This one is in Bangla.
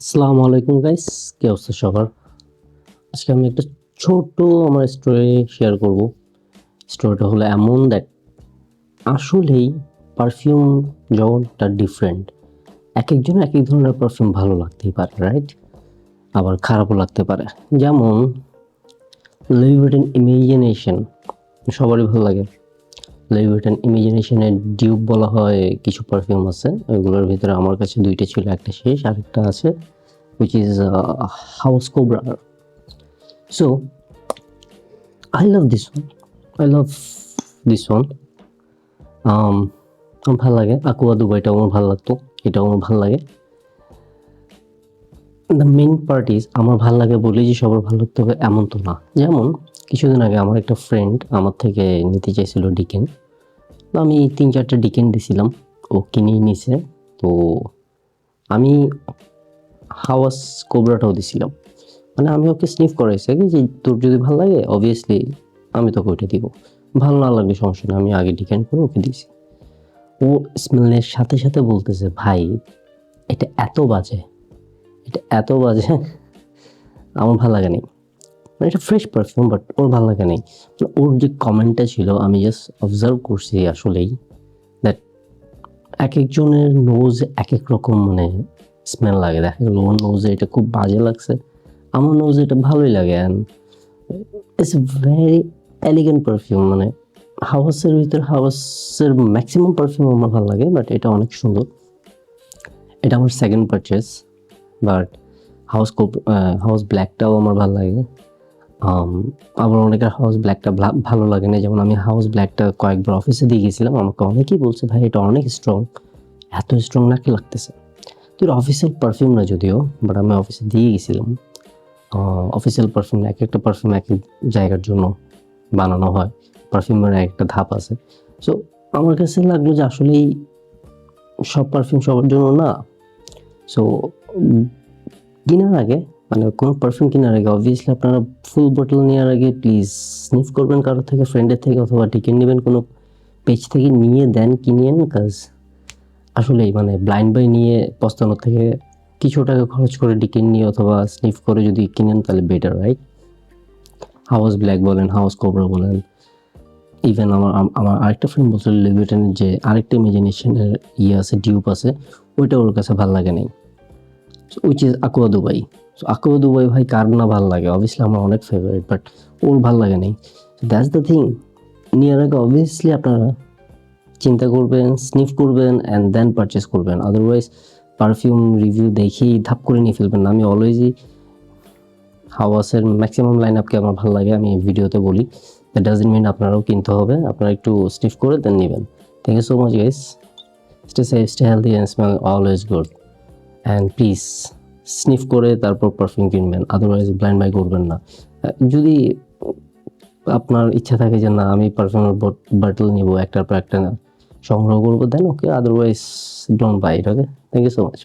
আসসালামু আলাইকুম গাইস কি অবস্থা সবার? আজকে আমি একটা ছোট আমার স্টোরি শেয়ার করব। স্টোরিটা হলো এমন দ্যাট আসলেই পারফিউম জগৎটা ডিফারেন্ট এক একজনের এক এক ধরনের পারফিউম ভালো লাগতেই পারে রাইট আবার খারাপও লাগতে পারে। যেমন লিভিটেন ইমেজিনেশন সবারই ভালো লাগে। লিভিটেন ইমেজিনেশনের ডিউব বলা হয়, কিছু পারফিউম আছে। ওইগুলোর ভিতরে আমার কাছে দুইটা ছিল, একটা শেষ, আরেকটা আছে, which is house House so I love this one I love this one আমার ভালো লাগে। আকুয়া দুবাইটাও আমার ভালো লাগতো। এটাও আমার ভালো লাগে। দ্য মেন পার্টিস আমার ভালো লাগে বলে যে সবার ভালো লাগতে হবে, এমন তো না। যেমন কিছুদিন আগে আমার একটা ফ্রেন্ড আমার থেকে নিতে চাইছিল ডিকেন তো আমি তিন চারটা ডিকেন দিছিলাম, ও কিনেই নিছে। তো আমি হাওয়াস কোবরাটাও দিছিলাম। মানে আমি ওকে স্নিফ করাইছি আগে যে তোর যদি ভালো লাগে অবভিয়াসলি আমি তোকে ওইটা দিব। ভালো না লাগলে সমস্যা নেই, আমি আগে ডিকাইন করে ওকে দিয়েছি ও স্মেলের সাথে সাথে বলতেছে, ভাই, এটা এত বাজে, এটা এত বাজে, আমার ভালো লাগে নেই। মানে এটা ফ্রেশ পারফিউম বাট ওর ভালো লাগে নেই। ওর যে কমেন্টটা ছিল, আমি জাস্ট অবজার্ভ করছি আসলেই দ্যাট এক একজনের নোজ এক এক রকম মানে স্মেল লাগে। দেখা গেলো ওর নোজে এটা খুব বাজে লাগছে, আমার নোজে এটা ভালোই লাগে। And it's very elegant perfume মানে হাওয়াসের ভিতরে হাওয়াসের ম্যাক্সিমাম পারফিউম আমার ভালো লাগে বাট এটা অনেক সুন্দর। এটা আমার second purchase but house house ব্ল্যাকটাও আমার ভালো লাগে। আবার অনেকের হাউস ব্ল্যাকটা ভালো লাগে না। যেমন আমি হাউস ব্ল্যাকটা কয়েকবার অফিসে দিয়ে গেছিলাম। আমাকে অনেকেই বলছে, ভাই, এটা অনেক স্ট্রং এত স্ট্রং নাকি লাগতেছে? তো এটা অফিসিয়াল পারফিউম না যদিও বাট আমি অফিসে দিয়ে গেছিলাম। অফিসিয়াল পারফিউম এক একটা পারফিউম এক এক জায়গার জন্য বানানো হয়। পারফিউমের এক একটা ধাপ আছে। সো আমার কাছে লাগল যে আসলেই সব পারফিউম সবার জন্য না। সো কেনার আগে মানে কোনো পারফিউম কেনার আগে অবভিয়াসলি আপনারা ফুল বটল নেওয়ার আগে প্লিজ স্নিফ করবেন কারোর থেকে ফ্রেন্ডের থেকে অথবা টিকিট নেবেন কোনো পেজ থেকে, নিয়ে দেন কিনিয়েন কাজ আসলেই মানে ব্লাইন্ড বাই নিয়ে পস্তানোর থেকে কিছু টাকা খরচ করে ডিকেন নিয়ে অথবা স্নিফ করে যদি কিনেন তাহলে বেটার রাইট হাউস ব্ল্যাক বলেন হাউস কোবরা বলেন ইভেন আমার আমার আরেকটা ফ্রেন্ড বলছিল লিভিটেনের যে আরেকটা ইমাজিনেশনের ইয়ে আছে ডিউপ আছে, ওইটা ওর কাছে ভালো লাগে নাই। Which is aqua Dubai so aqua Dubai ভাই কার না ভালো লাগে? অবভিয়াসলি আমার অনেক ফেভারিট বাট ওর ভালো লাগে নাই। দ্যাটস দ্য থিং নেওয়ার আগে অবভিয়াসলি আপনারা চিন্তা করবেন স্নিফ করবেন অ্যান্ড দেন পারচেস করবেন। আদারওয়াইজ পারফিউম রিভিউ দেখেই ধাপ করে নিয়ে ফেলবেন না। আমি অলওয়েজই হাওয়াসের ম্যাক্সিমাম লাইন আপকে আমার ভালো লাগে, আমি ভিডিওতে বলি। দ্যাট ডাজেন্ট মিন আপনারাও কিনতে হবে। আপনারা একটু স্নিফ করে দেন নেবেন। Thank you so much guys stay safe stay healthy and smell always good and please sniff করে তারপর পারফিউম কিনবেন আদারওয়াইজ ব্লাইন্ড বাই করবেন না। যদি আপনার ইচ্ছা থাকে যে না, আমি পারফিউমের বাটল নিব, একটার পর একটা সংগ্রহ করব then okay otherwise don't buy okay thank you so much